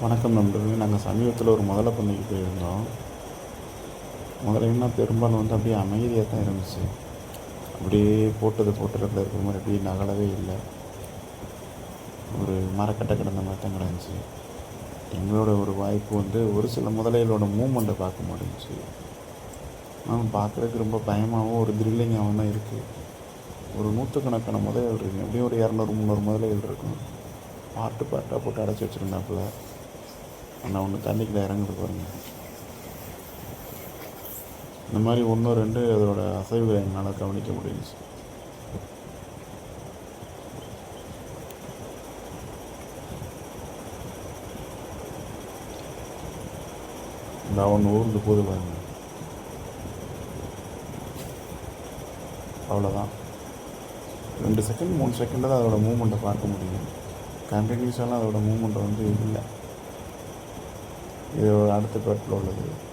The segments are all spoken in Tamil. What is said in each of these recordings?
வணக்கம் நண்பர்களே. நாங்கள் சமீபத்தில் ஒரு முதல்ல பண்ணைக்கு போயிருந்தோம். முதலைன்னா பெரும்பாலும் வந்து அப்படியே அமைதியாக தான் இருந்துச்சு. அப்படியே போட்டது போட்டுறதுல இருக்கிற மாதிரி அப்படியே நகலவே இல்லை. ஒரு மரக்கட்டை கிடந்த மாதிரி தான் கிடந்துச்சு. எங்களோட ஒரு வாய்ப்பு வந்து ஒரு சில முதலைகளோட மூமெண்ட்டை பார்க்க முடிஞ்சிச்சு. ஆனால் பார்க்குறதுக்கு ரொம்ப பயமாகவும் ஒரு த்ரில்லிங்காகவும் தான் இருக்குது ஒரு நூற்றுக்கணக்கான முதலைகள் இருக்குது எப்படியும் ஒரு இரநூறு முந்நூறு முதலைகள் இருக்கும். பாட்டு பாட்டாக போட்டு அடைச்சி வச்சுருந்தாப்புல. ஆனால் ஒன்று தண்ணிக்குள்ளே இறங்குது பாருங்க. இந்த மாதிரி ஒன்று ரெண்டு அதோட அசைவுகளை என்னால் கவனிக்க முடிஞ்சுச்சு இந்த ஒன்று ஊர்ந்து போது பாருங்க. அவ்வளோதான் ரெண்டு செகண்ட் மூணு செகண்டில் தான் அதோட மூமெண்ட்டை பார்க்க முடியும். கண்டினியூஸாலாம் அதோடய மூமெண்ட்டை வந்து இல்லை. இது ஒரு அடுத்த பேட்டில் உள்ளது.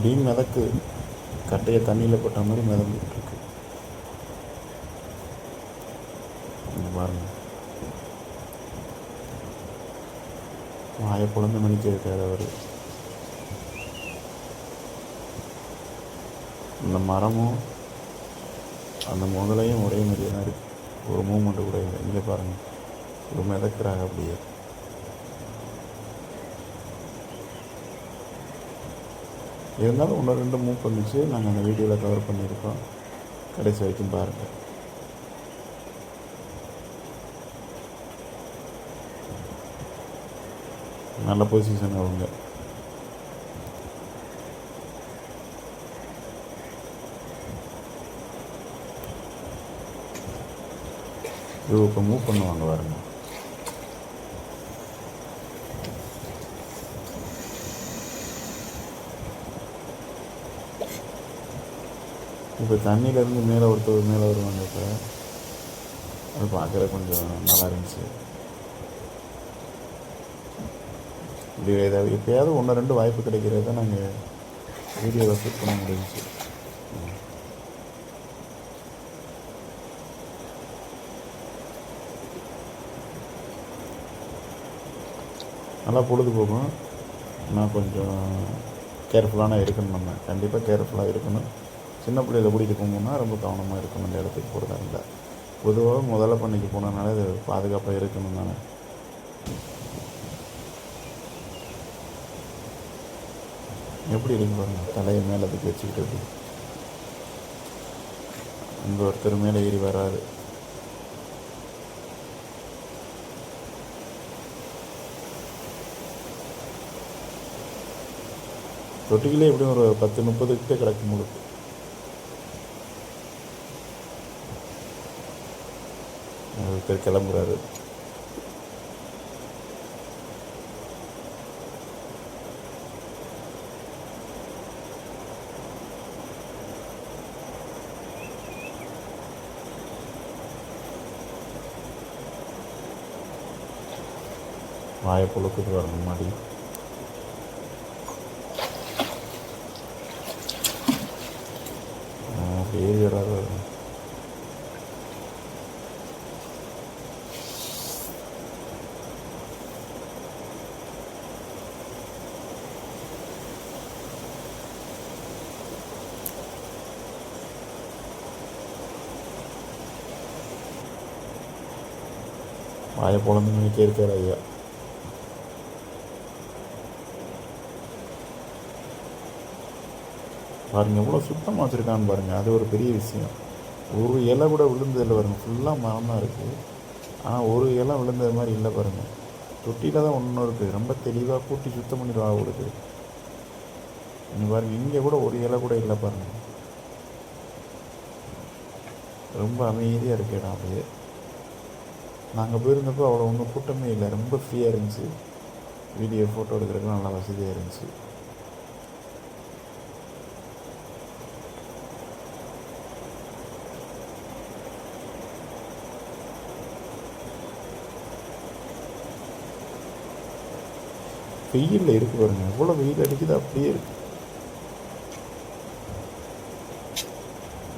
அப்படின்னு மிதக்கு. கட்டையை தண்ணியில் போட்ட மாதிரி மிதந்துட்டு இருக்கு பாருங்க. வாயை பொழந்து மணிக்கு இருக்கார் அவர். அந்த மரமும் அந்த முதலையும் ஒரே மாதிரியே தான் இருக்குது ஒரு மூமெண்ட் கூட இல்லை. இங்கே பாருங்கள் ஒரு மிதக்கிறாங்க அப்படியே. இருந்தாலும் ஒன்று ரெண்டு மூவ் பண்ணிச்சு நாங்கள் அந்த வீடியோவில் கவர் பண்ணியிருக்கோம். கடைசி வரைக்கும் பாருங்கள் நல்ல பொசிஷன் அவங்க. இது இப்போ மூவ் பண்ணுவாங்க பாருங்கள் இப்போ தண்ணியிலேருந்து மேலே ஒருத்தர் மேலே வருவாங்க இப்போ. அது பார்க்குற கொஞ்சம் நல்லா இருந்துச்சு. இப்படி ஏதாவது எப்போயாவது ஒன்று ரெண்டு வாய்ப்பு கிடைக்கிறத நாங்கள் வீடியோவில் ஷூட் பண்ண முடிஞ்சிச்சு. நல்லா பொழுது நான் ஆனால் கொஞ்சம் கேர்ஃபுல்லான இருக்கணும் நம்ம. கண்டிப்பாக கேர்ஃபுல்லாக இருக்கணும். சின்ன பிள்ளையில கூட்டிகிட்டு போகணுன்னா ரொம்ப கவனமாக இருக்கணும் இந்த இடத்துக்கு போகிறதா இருந்தால் பொதுவாக முதல்ல பண்ணிக்கு போனதுனால இது பாதுகாப்பாக இருக்கணும் தானே. எப்படி இருக்கு பாருங்க தலையை மேலே அதுக்கு வச்சுக்கிட்டு இருக்கு. இங்கே ஒருத்தர் மேலே ஏறி வராது தொட்டிகளே எப்படியும் ஒரு பத்து முப்பது கிட்டே கிடக்கும் முழுக்கு. பேர் கிளம்புறாரு. வாயை புழுக்குது வர முன்னாடி. ஏறி வராது வரணும் வாயை பொழந்து மணிக்கே இருக்கார் ஐயா பாருங்க எவ்வளோ சுத்தமாக வச்சுருக்கான்னு பாருங்கள் அது ஒரு பெரிய விஷயம் ஒரு இலை கூட விழுந்ததில்லை பாருங்க ஃபுல்லாக மரம் தான் இருக்குது ஆனால் ஒரு இலை விழுந்தது மாதிரி இல்லை பாருங்கள் தொட்டியில் தான் ஒன்று இருக்குது ரொம்ப தெளிவாக கூட்டி சுத்தம் பண்ணிடுவா அவளுக்கு இங்கே பாருங்கள் இங்கே கூட ஒரு இலை கூட இல்லை பாருங்கள் ரொம்ப அமைதியாக இருக்கு இடம் அப்படியே நாங்கள் போயிருந்தப்போ அவ்வளோ ஒன்றும் கூட்டமே இல்லை. ரொம்ப ஃப்ரீயாக இருந்துச்சு. வீடியோ ஃபோட்டோ எடுக்கிறதுக்கு நல்லா வசதியாக இருந்துச்சு. வெயிலில் இருக்கு பாருங்க. எவ்வளோ வெயில் அடிக்குது. அப்படியே இருக்கு.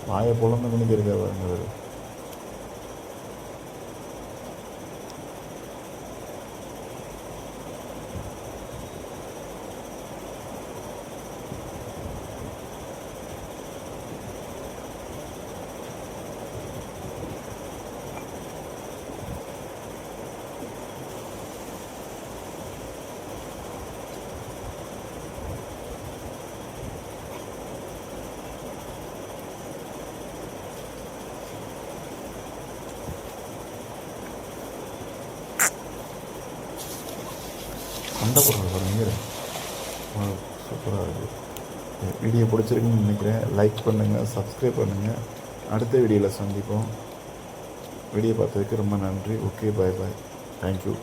வாயை புலந்து நினைக்கிறதா பாருங்க. சண்டை போடுறது பாருங்க சூப்பராக இருக்குது வீடியோ பிடிச்சிருக்குன்னு நினைக்கிறேன். லைக் பண்ணுங்கள் சப்ஸ்கிரைப் பண்ணுங்கள் அடுத்த வீடியோவில் சந்திப்போம். வீடியோ பார்த்ததுக்கு ரொம்ப நன்றி. Okay bye bye thank you